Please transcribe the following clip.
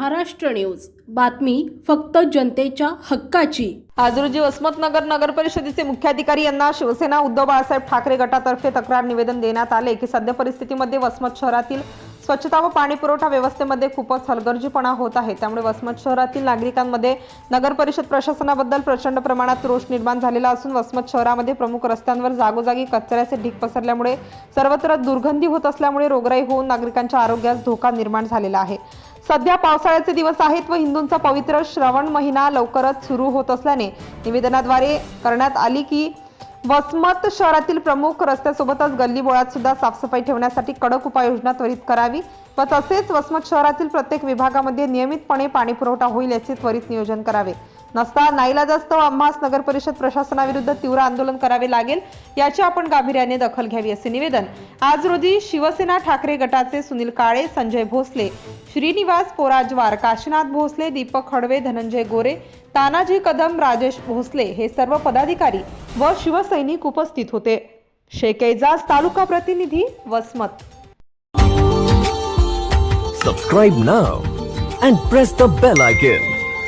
Maharashtra news. बातमी फक्त जनतेच्या हक्काची. आज रोजी वसमतनगर नगर परिषदेचे मुख्याधिकारी यांना शिवसेना उद्धव बाळासाहेब ठाकरे गटातर्फे तक्रार निवेदन देण्यात आले. की सध्या परिस्थितीमध्ये वसमत शहरातील स्वच्छता व पाणी पुरवठा व्यवस्थेमध्ये खूपच हलगर्जीपणा होत आहे. त्यामुळे वसमत शहरातील नागरिकांमध्ये नगर परिषद प्रशासनाबद्दल प्रचंड प्रमाणात रोष निर्माण झालेला असून वसमत शहरामध्ये प्रमुख रस्त्यांवर जागोजागी कचऱ्याचे ढीक पसरल्यामुळे सर्वत्र दुर्गंधी होत असल्यामुळे रोगराई होऊन नागरिकांच्या आरोग्यास धोका निर्माण झालेला आहे. सध्या पावसाळ्याचे दिवस आहेत व हिंदूंचा पवित्र श्रवण महिना लवकरच सुरू होत असल्याने निवेदनाद्वारे करण्यात आली की वसमत शहरातील प्रमुख रस्त्यासोबतच गल्ली बोळात सुद्धा साफसफाई ठेवण्यासाठी कडक उपाययोजना त्वरित करावी व तसेच वसमत शहरातील प्रत्येक विभागामध्ये नियमितपणे पाणी पुरवठा होईल याचे त्वरित नियोजन करावे. नसता नाईलाजास्तव आम्हास नगर परिषद प्रशासनाविरुद्ध तीव्र आंदोलन करावे लागेल याची आपण गांभीर्याने दखल घ्यावी असे निवेदन. आज रोजी शिवसेना ठाकरे गटाचे सुनील काळे संजय भोसले श्रीनिवास पोराजवार काशीनाथ भोसले दीपक खडवे धनंजय गोरे तानाजी कदम राजेश भोसले हे सर्व पदाधिकारी व शिवसैनिक उपस्थित होते. शेख तालुका प्रतिनिधी Vasmat. Subscribe now and press the bell icon